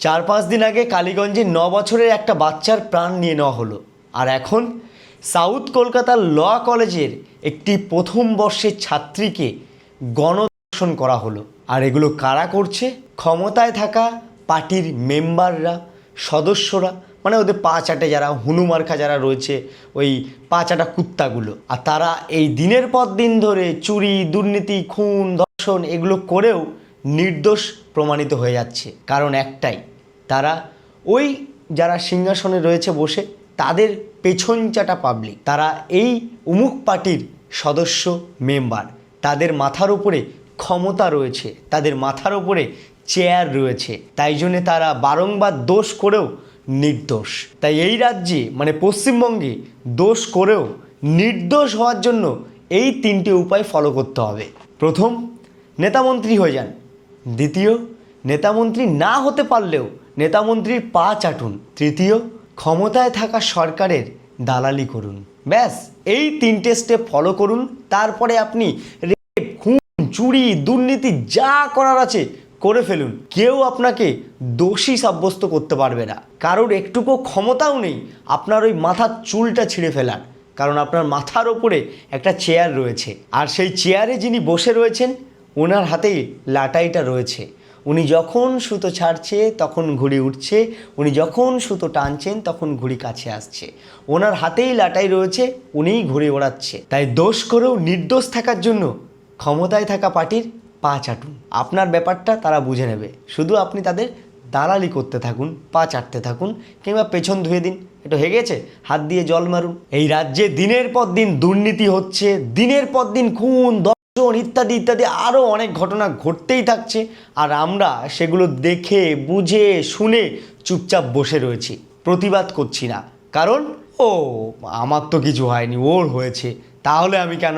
চার পাঁচ দিন আগে কালীগঞ্জে ন বছরের একটা বাচ্চার প্রাণ নিয়ে নেওয়া হলো। আর এখন সাউথ কলকাতার ল কলেজের একটি প্রথম বর্ষের ছাত্রীকে গণধর্ষণ করা হলো। আর এগুলো কারা করছে? ক্ষমতায় থাকা পার্টির মেম্বাররা, সদস্যরা মানে ওদের পা চাটে যারা হুনুমার্খা যারা রয়েছে, ওই পা চাটা কুত্তাগুলো। আর তারা এই দিনের পর দিন ধরে চুরি, দুর্নীতি, খুন, ধর্ষণ এগুলো করেও নির্দোষ প্রমাণিত হয়ে যাচ্ছে। কারণ একটাই তারা ওই যারা সিংহাসনে রয়েছে বসে তাদের পেছন চাটা পাবলিক তারা এই উমুক পার্টির সদস্য মেম্বার তাদের মাথার উপরে ক্ষমতা রয়েছে, তাদের মাথার উপরে চেয়ার রয়েছে। তাই জন্যে তারা বারংবার দোষ করেও নির্দোষ। তাই এই রাজ্যে মানে পশ্চিমবঙ্গে দোষ করেও নির্দোষ হওয়ার জন্য এই তিনটে উপায় ফলো করতে হবে। প্রথম, নেতামন্ত্রী হয়ে যান। দ্বিতীয়, নেতামন্ত্রী না হতে পারলেও নেতামন্ত্রীর পা চাটুন, তৃতীয় ক্ষমতায় থাকা সরকারের দালালি করুন। ব্যাস, এই তিনটে স্টেপ ফলো করুন, তারপরে আপনি রেপ খুন, চুরি, দুর্নীতি যা করার আছে করে ফেলুন। কেউ আপনাকে দোষী সাব্যস্ত করতে পারবে না। কারোর একটুকু ক্ষমতাও নেই, আপনার ওই মাথার চুলটা ছিঁড়ে ফেলার। কারণ আপনার মাথার ওপরে একটা চেয়ার রয়েছে। আর সেই চেয়ারে যিনি বসে রয়েছেন, ওনার হাতেই লাটাইটা রয়েছে। উনি যখন সুতো ছাড়ছে, তখন ঘুড়ি উঠছে। উনি যখন সুতো টানছেন, তখন ঘুড়ি কাছে আসছে। ওনার হাতেই লাটাই রয়েছে, উনিই ঘুরে ওড়াচ্ছে। তাই দোষ করেও নির্দোষ থাকার জন্য ক্ষমতায় থাকা পার্টির পা চাটুন। আপনার ব্যাপারটা তারা বুঝে নেবে। শুধু আপনি তাদের দালালি করতে থাকুন, পা চাটতে থাকুন, কিংবা পেছন ধুয়ে দিন। একটু হেগেছে, হাত দিয়ে জল মারুন। এই রাজ্যে দিনের পর দিন দুর্নীতি হচ্ছে, দিনের পর দিন খুন ধর্ষণ ইত্যাদি ইত্যাদি আরও অনেক ঘটনা ঘটতেই থাকছে। আর আমরা সেগুলো দেখে, বুঝে, শুনে চুপচাপ বসে রয়েছি। প্রতিবাদ করছি না। কারণ, ও, আমার তো কিছু হয়নি, ওর হয়েছে। তাহলে আমি কেন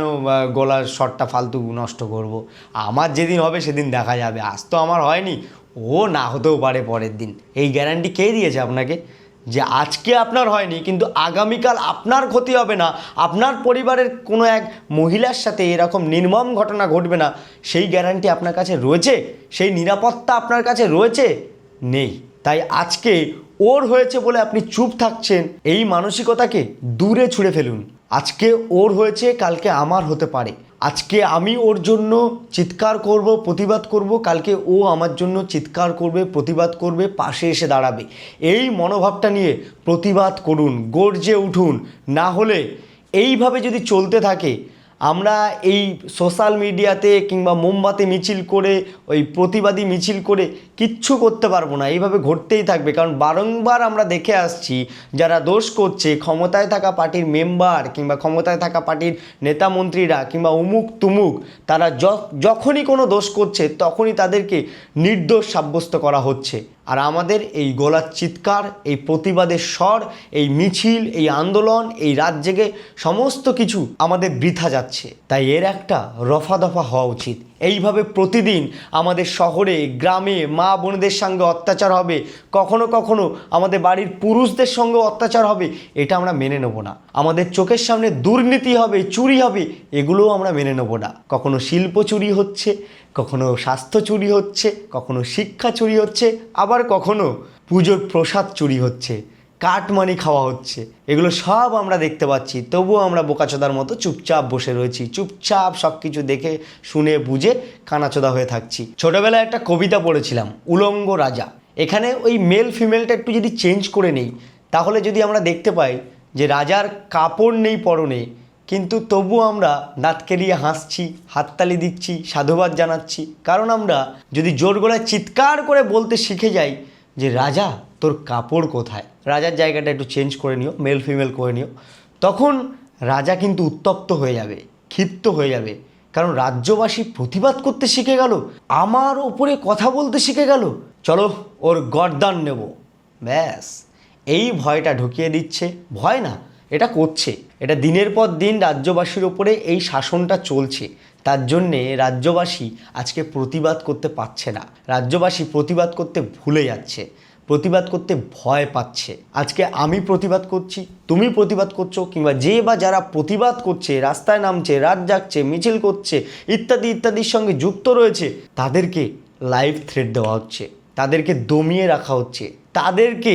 গলার শটটা ফালতু নষ্ট করব। আমার যেদিন হবে সেদিন দেখা যাবে। আজ তো আমার হয়নি, ও না হতেও পারে পরের দিন। এই গ্যারান্টি কে দিয়েছে আপনাকে? যে আজকে আপনার হয়নি, কিন্তু আগামীকাল আপনার ক্ষতি হবে না, আপনার পরিবারের কোনো এক মহিলার সাথে এরকম নির্মম ঘটনা ঘটবে না, সেই গ্যারান্টি আপনার কাছে রয়েছে? সেই নিরাপত্তা আপনার কাছে রয়েছে? নেই। তাই আজকে ওর হয়েছে বলে আপনি চুপ থাকছেন, এই মানসিকতাকে দূরে ছুঁড়ে ফেলুন। আজকে ওর হয়েছে, কালকে আমার হতে পারে। আজকে আমি ওর জন্য চিৎকার করব, প্রতিবাদ করব, কালকে ও আমার জন্য চিৎকার করবে, প্রতিবাদ করবে, পাশে এসে দাঁড়াবে। এই মনোভাবটা নিয়ে প্রতিবাদ করুন, গর্জে উঠুন, না হলে এইভাবে যদি চলতে থাকে আমরা এই সোশ্যাল মিডিয়াতে কিংবা মোমবাতি মিছিল করে, ওই প্রতিবাদী মিছিল করে কিচ্ছু করতে পারব না। এইভাবে ঘটতেই থাকবে। কারণ বারংবার আমরা দেখে আসছি, যারা দোষ করছে, ক্ষমতায় থাকা পার্টির মেম্বার কিংবা ক্ষমতায় থাকা পার্টির নেতা মন্ত্রীরা কিংবা উমুক তুমুক, তারা যখনই কোনো দোষ করছে, তখনই তাদেরকে নির্দোষ সাব্যস্ত করা হচ্ছে। আর আমাদের এই গলার চিৎকার, এই প্রতিবাদের স্বর, এই মিছিল, এই আন্দোলন, এই রাত জেগে সমস্ত কিছু আমাদের বৃথা যাচ্ছে। তাই এর একটা রফা দফা হওয়া উচিত। এইভাবে প্রতিদিন আমাদের শহরে, গ্রামে মা বোনদের সঙ্গে অত্যাচার হবে, কখনো কখনো আমাদের বাড়ির পুরুষদের সঙ্গে অত্যাচার হবে, এটা আমরা মেনে নেব না। আমাদের চোখের সামনে দুর্নীতি হবে, চুরি হবে, এগুলোও আমরা মেনে নেব না। কখনো শিল্প চুরি হচ্ছে কখনো স্বাস্থ্য চুরি হচ্ছে, কখনো শিক্ষা চুরি হচ্ছে, আবার কখনো পুজোর প্রসাদ চুরি হচ্ছে, কাটমানি খাওয়া হচ্ছে। এগুলো সব আমরা দেখতে পাচ্ছি। তবুও আমরা বোকাচোদার মতো চুপচাপ বসে রয়েছি, চুপচাপ সব কিছু দেখে, শুনে, বুঝে কানাচোদা হয়ে থাকছি। ছোটবেলায় একটা কবিতা পড়েছিলাম, উলঙ্গ রাজা। এখানে ওই মেল ফিমেলটা একটু যদি চেঞ্জ করে নেই, তাহলে যদি আমরা দেখতে পাই যে রাজার কাপড় নেই, পরনে কিন্তু তবু আমরা দাঁত কেলিয়ে হাসছি, হাততালি দিচ্ছি, সাধুবাদ জানাচ্ছি। কারণ আমরা যদি জোর গলায় চিৎকার করে বলতে শিখে যাই যে, রাজা, তোর কাপড় কোথায়? রাজার জায়গাটা একটু চেঞ্জ করে নিও মেল ফিমেল করে নিও। তখন রাজা কিন্তু উত্তপ্ত হয়ে যাবে, ক্ষিপ্ত হয়ে যাবে। কারণ রাজ্যবাসী প্রতিবাদ করতে শিখে গেল, আমার ওপরে কথা বলতে শিখে গেল। চলো, ওর গরদান নেব। ব্যাস, এই ভয়টা ঢুকিয়ে দিচ্ছে। ভয় না এটা করছে। এটা দিনের পর দিন রাজ্যবাসীর ওপরে এই শাসনটা চলছে। তার জন্যে রাজ্যবাসী আজকে প্রতিবাদ করতে পারছে না। রাজ্যবাসী প্রতিবাদ করতে ভুলে যাচ্ছে। প্রতিবাদ করতে ভয় পাচ্ছে। আজকে আমি প্রতিবাদ করছি, তুমি প্রতিবাদ করছ কিংবা যে বা যারা প্রতিবাদ করছে, রাস্তায় নামছে, রাত জাগছে, মিছিল করছে, ইত্যাদি, ইত্যাদির সঙ্গে যুক্ত রয়েছে, তাদেরকে লাইভ থ্রেড দেওয়া হচ্ছে। তাদেরকে দমিয়ে রাখা হচ্ছে। তাদেরকে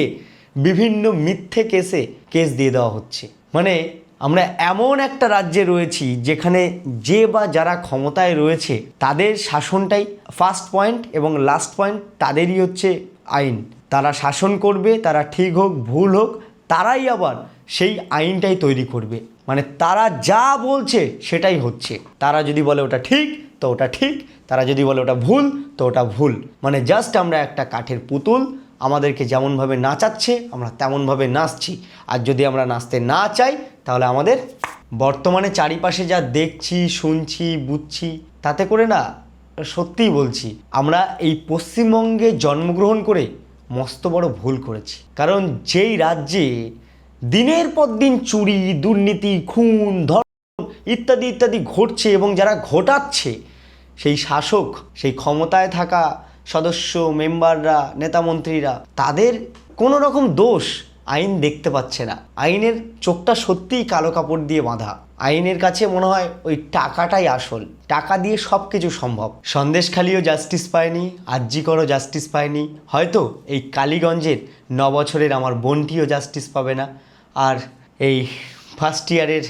বিভিন্ন মিথ্যে কেসে কেস দিয়ে দেওয়া হচ্ছে। মানে আমরা এমন একটা রাজ্যে রয়েছি যেখানে যে বা যারা ক্ষমতায় রয়েছে, তাদের শাসনটাই ফার্স্ট পয়েন্ট এবং লাস্ট পয়েন্ট তাদেরই হচ্ছে আইন। তারা শাসন করবে, তারা ঠিক হোক, ভুল হোক, তারাই আবার সেই আইনটাই তৈরি করবে। মানে তারা যা বলছে সেটাই হচ্ছে। তারা যদি বলে ওটা ঠিক, তো ওটা ঠিক, তারা যদি বলে ওটা ভুল, তো ওটা ভুল। মানে জাস্ট আমরা একটা কাঠের পুতুল আমাদেরকে যেমনভাবে নাচাচ্ছে, আমরা তেমনভাবে নাচছি। আর যদি আমরা নাচতে না চাই, তাহলে আমাদের বর্তমানে চারিপাশে যা দেখছি, শুনছি, বুঝছি, তাতে করে না সত্যিই বলছি, আমরা এই পশ্চিমবঙ্গে জন্মগ্রহণ করে মস্ত বড় ভুল করেছি। কারণ যেই রাজ্যে দিনের পর দিন চুরি, দুর্নীতি, খুন, ধর্ষণ ইত্যাদি ইত্যাদি ঘটছে এবং যারা ঘটাচ্ছে, সেই শাসক, সেই ক্ষমতায় থাকা সদস্য, মেম্বাররা, নেতামন্ত্রীরা, তাদের কোনো রকম দোষ আইন দেখতে পাচ্ছে না। আইনের চোখটা সত্যিই কালো কাপড় দিয়ে বাঁধা। আইনের কাছে মনে হয় ওই টাকাটাই আসল। টাকা দিয়ে সব কিছু সম্ভব। সন্দেশখালিও জাস্টিস পায়নি আজ্জিকরও জাস্টিস পায়নি। হয়তো এই কালীগঞ্জের ন বছরের আমার বোনটিও জাস্টিস পাবে না। আর এই ফার্স্ট ইয়ারের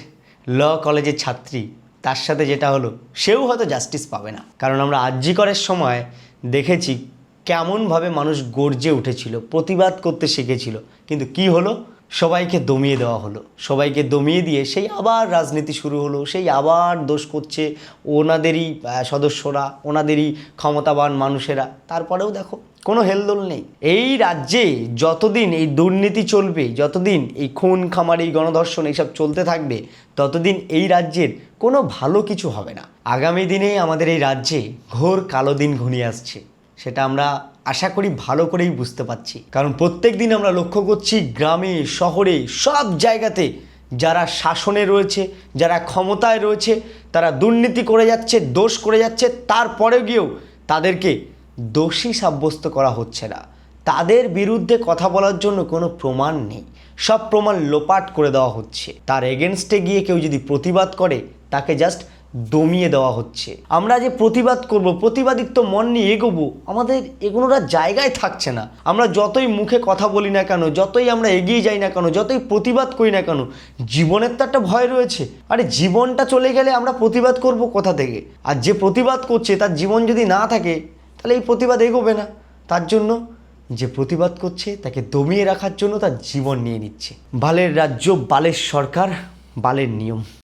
ল কলেজের ছাত্রী, তার সাথে যেটা হলো, সেও হয়তো জাস্টিস পাবে না। কারণ আমরা আর্যিকরের সময় দেখেছি কেমনভাবে মানুষ গর্জে উঠেছিল, প্রতিবাদ করতে শিখেছিল। কিন্তু কি হলো? সবাইকে দমিয়ে দেওয়া হলো। সবাইকে দমিয়ে দিয়ে সেই আবার রাজনীতি শুরু হলো, সেই আবার দোষ করছে ওনাদেরই সদস্যরা, ওনাদেরই ক্ষমতাবান মানুষেরা। তারপরেও দেখো, কোনো হেলদোল নেই। এই রাজ্যে যতদিন এই দুর্নীতি চলবে, যতদিন এই খুন খামারি, গণধর্ষণ এইসব চলতে থাকবে ততদিন এই রাজ্যের কোনো ভালো কিছু হবে না। আগামী দিনে আমাদের এই রাজ্যে ঘোর কালো দিন ঘনিয়ে আসছে। সেটা আমরা আশা করি ভালো করেই বুঝতে পারছি। কারণ প্রত্যেক দিন আমরা লক্ষ্য করছি গ্রামে, শহরে, সব জায়গাতে যারা শাসনে রয়েছে, যারা ক্ষমতায় রয়েছে, তারা দুর্নীতি করে যাচ্ছে, দোষ করে যাচ্ছে, তারপরেও গিয়েও তাদেরকে দোষী সাব্যস্ত করা হচ্ছে না। তাদের বিরুদ্ধে কথা বলার জন্য কোনো প্রমাণ নেই। সব প্রমাণ লোপাট করে দেওয়া হচ্ছে। তার এগেনস্টে গিয়ে কেউ যদি প্রতিবাদ করে, তাকে জাস্ট দমিয়ে দেওয়া হচ্ছে। আমরা যে প্রতিবাদ করব, প্রতিবাদিত্ব মন নিয়ে এগোবো, আমাদের এগুলোর জায়গায় থাকছে না। আমরা যতই মুখে কথা বলি না কেন, যতই আমরা এগিয়ে যাই না কেন, যতই প্রতিবাদ করি না কেন, জীবনের তো একটা ভয় রয়েছে। আরে জীবনটা চলে গেলে আমরা প্রতিবাদ করব কোথা থেকে? আর যে প্রতিবাদ করছে, তার জীবন যদি না থাকে, তাহলে এই প্রতিবাদ এগোবে না। তার জন্য যে প্রতিবাদ করছে তাকে দমিয়ে রাখার জন্য তার জীবন নিয়ে নিচ্ছে। বালের রাজ্য, বালের সরকার, বালের নিয়ম।